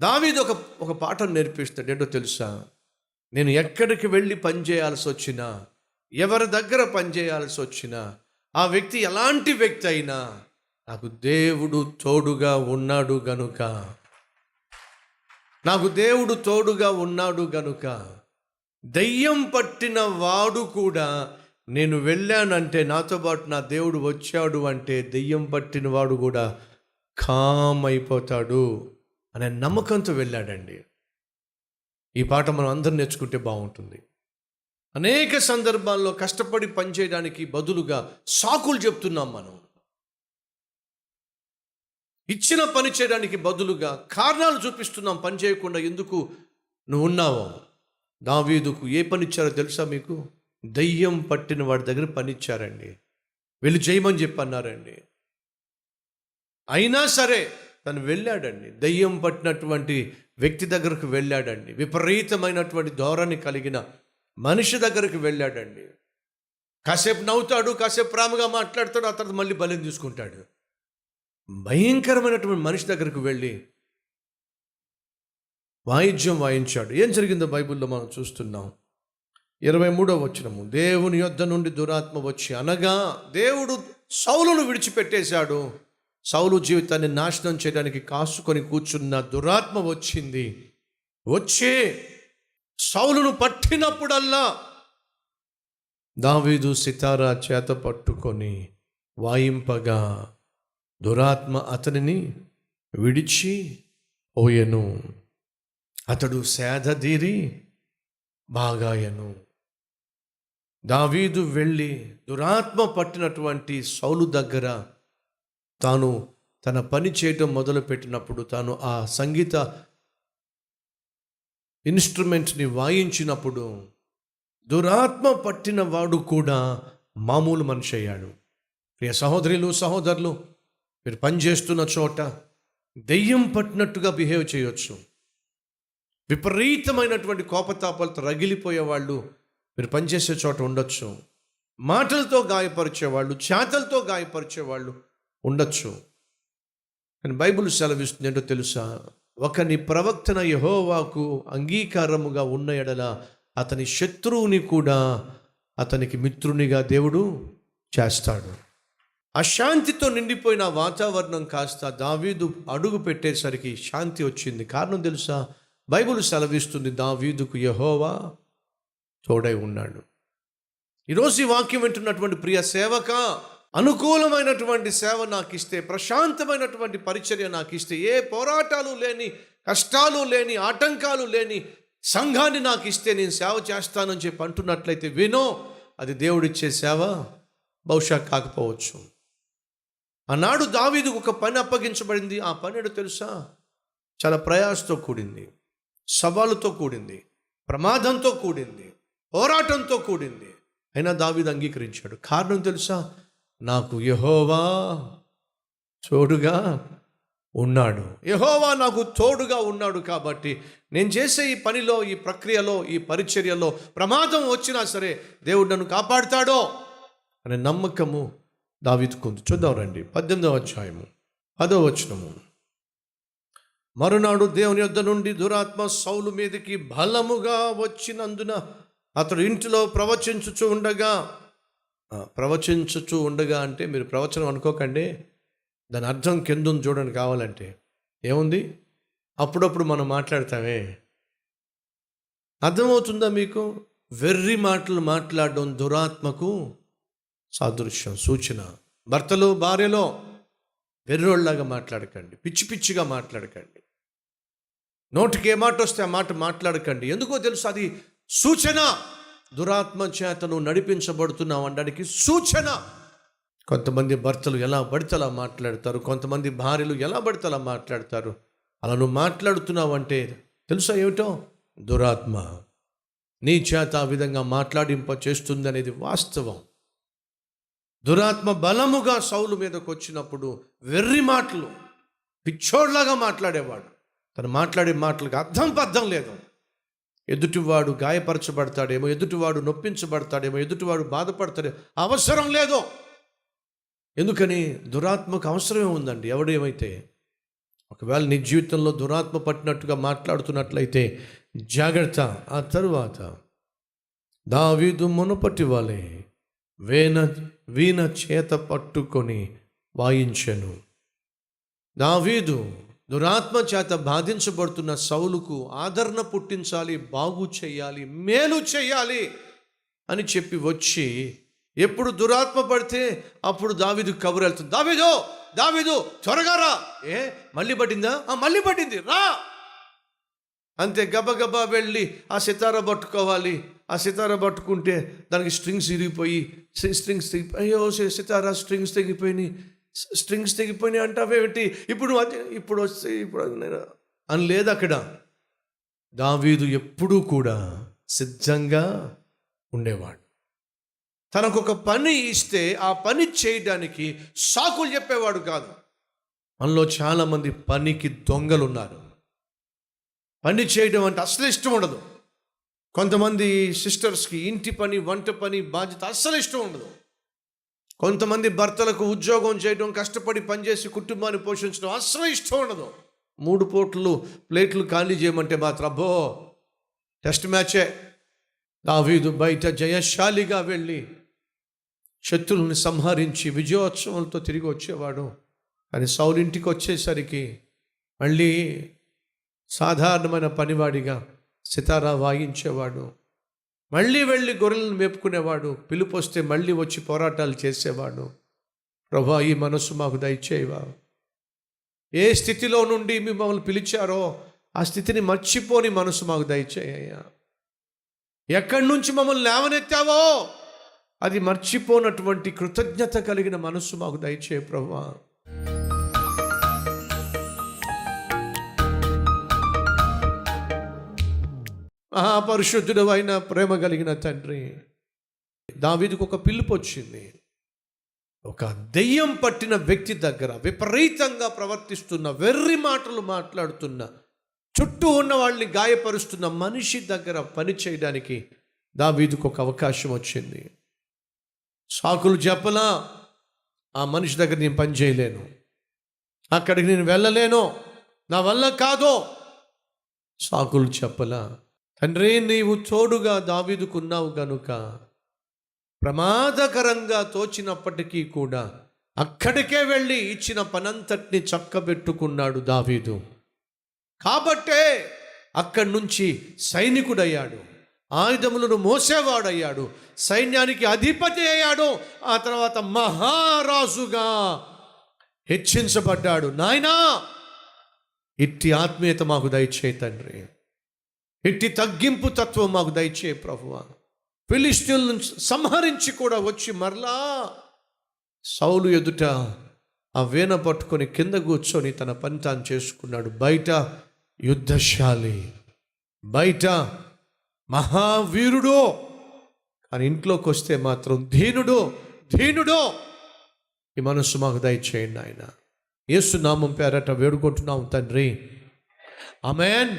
దావీదు ఒక ఒక పాఠం నేర్పిస్తాడు. ఏంటో తెలుసా? నేను ఎక్కడికి వెళ్ళి పని చేయాల్సి వచ్చినా ఎవరి దగ్గర పని చేయాల్సి వచ్చినా ఆ వ్యక్తి ఎలాంటి వ్యక్తి అయినా నాకు దేవుడు తోడుగా ఉన్నాడు గనుక. నాకు దేవుడు తోడుగా ఉన్నాడు గనుక. దయ్యం పట్టిన వాడు కూడా నేను వెళ్ళానంటే నాతో పాటు నా దేవుడు వచ్చాడు అంటే దెయ్యం పట్టిన వాడు కూడా కామ్ అయిపోతాడు. అనే నమ్మకంతో వెళ్ళాడండి. ఈ పాట మనం అందరం నేర్చుకుంటే బాగుంటుంది. అనేక సందర్భాల్లో కష్టపడి పనిచేయడానికి బదులుగా సాకులు చెప్తున్నాం మనం. ఇచ్చిన పని చేయడానికి బదులుగా కారణాలు చూపిస్తున్నాం పని చేయకుండా ఎందుకు నువ్వు ఉన్నావో దావీదుకు ఏ పని ఇచ్చారో తెలుసా మీకు? దయ్యం పట్టిన వాడి దగ్గర పని ఇచ్చారండి. వెళ్ళి చేయమని చెప్పి అన్నారండి అయినా సరే తను వెళ్ళాడండి. దయ్యం పట్టినటువంటి వ్యక్తి దగ్గరకు వెళ్ళాడండి. విపరీతమైనటువంటి ధోరణి కలిగిన మనిషి దగ్గరకు వెళ్ళాడండి. కాసేపు నవ్వుతాడు కాసేపు ప్రేమగా మాట్లాడతాడు ఆ తర్వాత మళ్ళీ బలం తీసుకుంటాడు. భయంకరమైనటువంటి మనిషి దగ్గరకు వెళ్ళి వాయిద్యం వాయించాడు. ఏం జరిగిందో బైబిల్లో మనం చూస్తున్నాం. ఇరవై మూడో వచ్చినము దేవుని యొద్ద నుండి దురాత్మ వచ్చి అనగా దేవుడు సౌలును విడిచిపెట్టేశాడు. సౌలు జీవితాన్ని నాశనం చేయడానికి కాసుకొని కూర్చున్న దురాత్మ వచ్చింది. వచ్చి సౌలును పట్టినప్పుడల్లా దావీదు సితారా చేత పట్టుకొని వాయింపగా దురాత్మ అతనిని విడిచి పోయెను. అతడు సేదదీరి బాగాయను. దావీదు వెళ్ళి దురాత్మ పట్టినటువంటి సౌలు దగ్గర తాను తన పని చేయటం మొదలుపెట్టినప్పుడు తాను ఆ సంగీత ఇన్స్ట్రుమెంట్ని వాయించినప్పుడు దురాత్మ పట్టిన వాడు కూడా మామూలు మనిషి అయ్యాడు. ప్రియ సహోదరులు సహోదరులు మీరు పనిచేస్తున్న చోట దెయ్యం పట్టినట్టుగా బిహేవ్ చేయొచ్చు. విపరీతమైనటువంటి కోపతాపాలతో రగిలిపోయే వాళ్ళు మీరు పనిచేసే చోట ఉండొచ్చు. మాటలతో గాయపరిచేవాళ్ళు చేతలతో గాయపరిచేవాళ్ళు ఉండొచ్చు. కానీ బైబిల్ సెలవిస్తుంది ఏంటో తెలుసా? ఒకని ప్రవక్తన యహోవాకు అంగీకారముగా ఉన్న ఎడల అతని శత్రువుని కూడా అతనికి మిత్రునిగా దేవుడు చేస్తాడు. అశాంతితో నిండిపోయిన వాతావరణం కాస్త దావీదు అడుగు పెట్టేసరికి శాంతి వచ్చింది. కారణం తెలుసా? బైబిల్ సెలవిస్తుంది దావీదుకు యహోవా తోడై ఉన్నాడు. ఈరోజు ఈ వాక్యం వింటున్నటువంటి ప్రియ సేవక అనుకూలమైనటువంటి సేవ నాకు ఇస్తే ప్రశాంతమైనటువంటి పరిచర్య నాకు ఇస్తే ఏ పోరాటాలు లేని కష్టాలు లేని ఆటంకాలు లేని సంఘాన్ని నాకు ఇస్తే నేను సేవ చేస్తానని చెప్పి అంటున్నట్లయితే వినో అది దేవుడిచ్చే సేవ బహుశా కాకపోవచ్చు. ఆనాడు దావీదు ఒక పని అప్పగించబడింది. ఆ పని ఏంటో తెలుసా? చాలా ప్రయాసతో కూడింది సవాలుతో కూడింది ప్రమాదంతో కూడింది పోరాటంతో కూడింది. అయినా దావీదు అంగీకరించాడు. కారణం తెలుసా? నాకు యహోవా తోడుగా ఉన్నాడు. యహోవా నాకు తోడుగా ఉన్నాడు కాబట్టి నేను చేసే ఈ పనిలో ఈ ప్రక్రియలో ఈ పరిచర్యలో ప్రమాదం వచ్చినా సరే దేవుడు నన్ను కాపాడుతాడో అనే నమ్మకము దావితుకుంది చూద్దాం రండి. పద్దెనిమిదవ అధ్యాయము. పదో వచనము. మరునాడు దేవుని యొద్ద నుండి దురాత్మ సౌలు మీదకి బలముగా వచ్చినందున అతడు ఇంటిలో ప్రవచించుచు ఉండగా ప్రవచించుచు ఉండగా అంటే మీరు ప్రవచనం అనుకోకండి. దాని అర్థం కింద చూడండి కావాలంటే. ఏముంది? అప్పుడప్పుడు మనం మాట్లాడతామే. అర్థమవుతుందా మీకు? వెర్రి మాటలు మాట్లాడడం దురాత్మకు సాదృశ్యం సూచన. భర్తలు భార్యలో వెర్రోళ్ళలాగా మాట్లాడకండి. పిచ్చి పిచ్చిగా మాట్లాడకండి. నోటికి ఏ మాట వస్తే ఆ మాట మాట్లాడకండి. ఎందుకో తెలుసు అది సూచన. దురాత్మ చేత నువ్వు నడిపించబడుతున్నావు అనడానికి సూచన. కొంతమంది భర్తలు ఎలా బడితలా మాట్లాడతారు. కొంతమంది భార్యలు ఎలా బడితలా మాట్లాడతారు. అలా నువ్వు మాట్లాడుతున్నావు అంటే తెలుసా ఏమిటో? దురాత్మ నీ చేత ఆ విధంగా మాట్లాడింప చేస్తుంది అనేది వాస్తవం. దురాత్మ బలముగా సౌలు మీదకు వచ్చినప్పుడు వెర్రి మాటలు పిచ్చోడ్లాగా మాట్లాడేవాడు. తను మాట్లాడే మాటలకు అర్థం పద్ధం లేదు. ఎదుటివాడు గాయపరచబడతాడేమో ఎదుటివాడు నొప్పించబడతాడేమో ఎదుటివాడు బాధపడతాడేమో అవసరం లేదు. ఎందుకని? దురాత్మకు అవసరమే ఉందండి. ఎవడేమైతే ఒకవేళ నీ జీవితంలో దురాత్మ పట్టినట్టుగా మాట్లాడుతున్నట్లయితే జాగ్రత్త. ఆ తరువాత దావీదు మునపటి వాళ్ళే వేన వీణ చేత పట్టుకొని వాయించెను. దావీదు దురాత్మ చేత బాధించబడుతున్న సౌలుకు ఆదరణ పుట్టించాలి బాగు చేయాలి మేలు చేయాలి అని చెప్పి వచ్చి ఎప్పుడు దురాత్మ పడితే అప్పుడు దావిదు కబురు వెళ్తుంది. దావిదు దావిదు త్వరగా రా. ఏ మళ్ళీ పట్టిందా? "ఆ, మళ్ళీ పట్టింది రా. అంతే గబగబా వెళ్ళి ఆ సితార పట్టుకోవాలి. ఆ సితార పట్టుకుంటే దానికి స్ట్రింగ్స్ ఇరిగిపోయి స్ట్రింగ్స్ తెగిపోయి అయ్యో సితార స్ట్రింగ్స్ తెగిపోయినాయి. స్ట్రింగ్స్ తెగిపోయినాయి అంటావేమిటి ఇప్పుడు అది ఇప్పుడు వస్తే ఇప్పుడు నేను అని లేదు అక్కడ. దావీదు ఎప్పుడూ కూడా సిద్ధంగా ఉండేవాడు. తనకు ఒక పని ఇస్తే ఆ పని చేయడానికి సాకులు చెప్పేవాడు కాదు. మనలో చాలామంది పనికి దొంగలు ఉన్నారు పని చేయడం అంటే అసలు ఇష్టం ఉండదు. కొంతమంది సిస్టర్స్కి ఇంటి పని వంట పని బాధ్యత అస్సలు ఇష్టం ఉండదు. కొంతమంది భర్తలకు ఉద్యోగం చేయడం కష్టపడి పనిచేసి కుటుంబాన్ని పోషించడం అసలు ఇష్టం ఉండదు. మూడు పోట్లు ప్లేట్లు ఖాళీ చేయమంటే మాత్రం అబ్బో టెస్ట్ మ్యాచే. దావీదు బయట జయశాలిగా వెళ్ళి శత్రువుని సంహరించి విజయోత్సవాలతో తిరిగి వచ్చేవాడు. కానీ సౌలింటికి వచ్చేసరికి మళ్ళీ సాధారణమైన పనివాడిగా సితారా వాయించేవాడు. మళ్ళీ వెళ్ళి గొర్రెలను మేపుకునేవాడు పిలుపు వస్తే మళ్ళీ వచ్చి పోరాటాలు చేసేవాడు. ప్రభా ఈ మనస్సు మాకు దయచేయవా? ఏ స్థితిలో నుండి మిమ్మల్ని పిలిచారో ఆ స్థితిని మర్చిపోని మనసు మాకు దయచేయ్యా ఎక్కడి నుంచి మమ్మల్ని లేవనెత్తావో అది మర్చిపోనటువంటి కృతజ్ఞత కలిగిన మనస్సు మాకు దయచే ప్రభా. మహాపరిశుద్ధుడు అయిన ప్రేమ కలిగిన తండ్రి. దావీదికి ఒక పిలుపు వచ్చింది. ఒక దెయ్యం పట్టిన వ్యక్తి దగ్గర విపరీతంగా ప్రవర్తిస్తున్న వెర్రి మాటలు మాట్లాడుతున్న చుట్టూ ఉన్న వాళ్ళని గాయపరుస్తున్న మనిషి దగ్గర పని చేయడానికి దావీదుకు ఒక అవకాశం వచ్చింది. సాకులు చెప్పలా ఆ మనిషి దగ్గర నేను పని చేయలేను. అక్కడికి నేను వెళ్ళలేను. నా వల్ల కాదో. సాకులు చెప్పలా తండ్రి నీవు తోడుగా దావీదుకున్నావు గనుక ప్రమాదకరంగా తోచినప్పటికీ కూడా అక్కడికే వెళ్ళి ఇచ్చిన పనంతటిని చక్కబెట్టుకున్నాడు దావీదు. కాబట్టే అక్కడి నుంచి సైనికుడయ్యాడు ఆయుధములను మోసేవాడయ్యాడు సైన్యానికి అధిపతి అయ్యాడు ఆ తర్వాత మహారాజుగా హెచ్చించబడ్డాడు. నాయనా ఇట్టి ఆత్మీయత మాకు దయచే తండ్రి. ఇట్టి తగ్గింపు తత్వం మాకు దయచే ప్రభువ. ఫిలిస్తీన్లను సంహరించి కూడా వచ్చి మరలా సౌలు ఎదుట ఆ వీణ పట్టుకొని కింద కూర్చొని తన పని తాను చేసుకున్నాడు. బయట యుద్ధశాలి బయట మహావీరుడు కానీ ఇంట్లోకి వస్తే మాత్రం ధీనుడు ధీనుడు ఈ మనస్సు మాకు దయచేయండి ఆయన ఏసునామం పేరట వేడుకుంటున్నాం తండ్రి. అమెన్